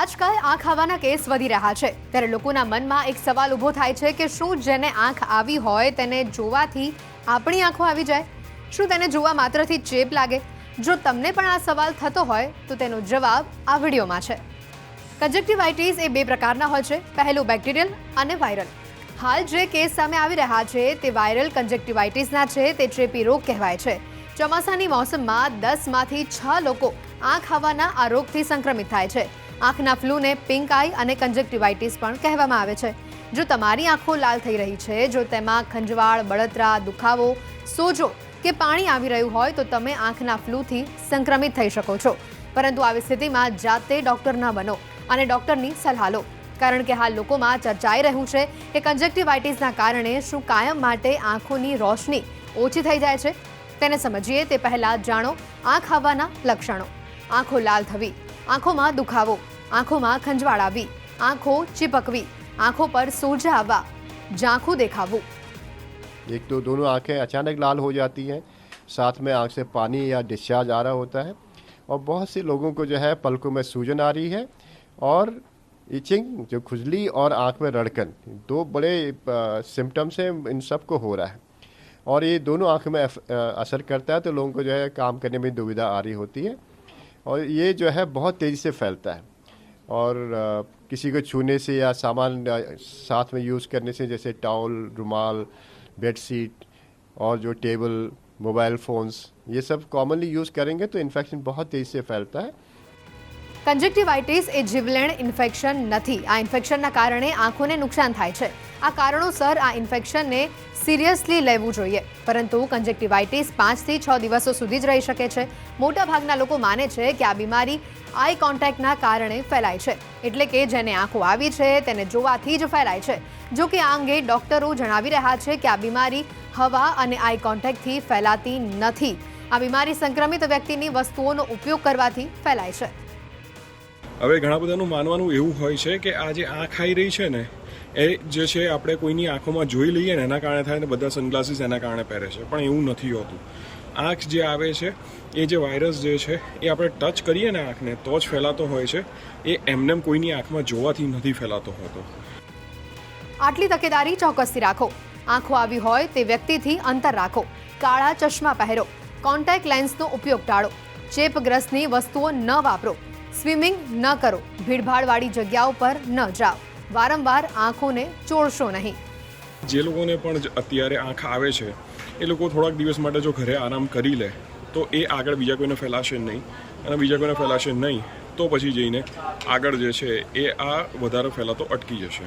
આજકાલ આંખ આવવાના કેસ વધી રહ્યા છે. ત્યારે લોકોના મનમાં એક સવાલ ઊભો થાય છે કે શું જેને આંખ આવી હોય તેને જોવાથી આપણી આંખો આવી જાય? શું તેને જોવા માત્રથી ચેપ લાગે? જો તમને પણ આ સવાલ થતો હોય, તો તેનો જવાબ આ વિડીયોમાં છે. કન્જક્ટિવાઇટીસ એ બે પ્રકારના હોય છે. પહેલું બેક્ટેરિયલ અને વાયરલ. હાલ જે કેસ સામે આવી રહ્યા છે, તે વાયરલ કન્જક્ટિવાઇટીસના છે, તે ચેપી રોગ કહેવાય છે. ચોમાસાની મોસમમાં દસમાંથી છ લોકો આંખ આવવાના આ રોગથી સંક્રમિત થાય છે. આંખના ફ્લૂને પિંક આઈ અને કન્જક્ટિવાઇટીસ પણ કહેવામાં આવે છે. જો તમારી આંખો લાલ થઈ રહી છે, જો તેમાં ખંજવાળ, બળતરા, દુખાવો, સોજો કે પાણી આવી રહ્યું હોય, તો તમે આંખના ફ્લૂથી સંક્રમિત થઈ શકો છો. પરંતુ આવી સ્થિતિમાં જાતે ડોક્ટર ન બનો અને ડોક્ટરની સલાહ લો. કારણ કે હાલ લોકોમાં ચર્ચાઈ રહ્યું છે કે કન્જક્ટિવાઇટીસના કારણે શું કાયમ માટે આંખોની રોશની ઓછી થઈ જાય છે? તેને સમજીએ તે પહેલાં જાણો આંખ આવવાના લક્ષણો. આંખો લાલ થવી આંખોમાં દુખાવો આંખોમાં ખંજવાળ આવી આંખો ચીપકવી આંખો પર સોજા આવવા ઝાંખું દેખાવું एक तो दोनों आंखें अचानक लाल हो जाती हैं साथ में आंख से पानी या डिस्चार्ज आ रहा होता है और बहुत से लोगों को जो है पलकों में सूजन आ रही है और इचिंग जो खुजली और आंख में रड़कन दो बड़े सिम्टम्स हैं इन सबको हो रहा है और ये दोनों आंख में अफ- अ, असर करता है तो लोगों को जो है काम करने में दुविधा आ रही होती है और ये जो है बहुत तेज़ी से फैलता है और अ, किसी को छूने से या सामान अ, साथ में यूज़ करने से जैसे टॉवल रुमाल बेड सीट और जो टेबल मोबाइल फ़ोन्स ये सब कॉमनली यूज़ करेंगे तो इन्फेक्शन बहुत तेज़ी से फैलता है કન્જક્ટિવાઇટીસ એ જીવલેણ ઇન્ફેક્શન નથી આ ઇન્ફેક્શનના કારણે આંખોને નુકસાન થાય છે આ કારણોસર આ ઇન્ફેક્શનને સિરિયસલી લેવું જોઈએ. પરંતુ કન્જેક્ટિવાઇટીસ પાંચથી છ દિવસો સુધી જ રહી શકે છે. મોટાભાગના લોકો માને છે કે આ બીમારી આઈ કોન્ટેક્ટના કારણે ફેલાય છે. એટલે કે જેને આંખો આવી છે, તેને જોવાથી જ ફેલાય છે. જો કે આ અંગે ડોક્ટરો જણાવી રહ્યા છે કે આ બીમારી હવા અને આઈ કોન્ટેક્ટથી ફેલાતી નથી. આ બીમારી સંક્રમિત વ્યક્તિની વસ્તુઓનો ઉપયોગ કરવાથી ફેલાય છે. હવે ઘણા બધાનું માનવાનું એવું હોય છે કે આ જે આંખ આવી રહી છે ને એ જે છે, આપણે કોઈની આંખોમાં જોઈ લઈએ ને, એના કારણે થાય ને, બધા સનગ્લાસીસ એના કારણે પહેરે છે. પણ એવું નથી હોતું. આંખ જે આવે છે, એ જે વાયરસ જે છે, એ આપણે ટચ કરીએ ને આંખને, તો જ ફેલાતો હોય છે. એ એમનેમ કોઈની આંખમાં જોવાથી નથી ફેલાતો હોતો. આટલી તકેદારી ચોક્કસથી રાખો. આંખો આવી હોય તે વ્યક્તિથી અંતર રાખો. કાળા ચશ્મા પહેરો. કોન્ટેક્ટ લેન્સનો ઉપયોગ ટાળો. ચેપગ્રસ્તની વસ્તુઓ ન વાપરો. સ્વિમિંગ ન કરો. ભીડભાડવાળી જગ્યાઓ પર ન જાઓ. વારંવાર આંખોને ચોળશો નહીં. જે લોકોને પણ અત્યારે આંખ આવે છે, એ લોકો થોડાક દિવસ માટે જો ઘરે આરામ કરી લે, તો એ આગળ બીજા કોઈને ફેલાશે નહીં. અને બીજા કોઈને ફેલાશે નહીં, તો પછી જઈને આગળ જે છે, એ આ વધારે ફેલાતો અટકી જશે.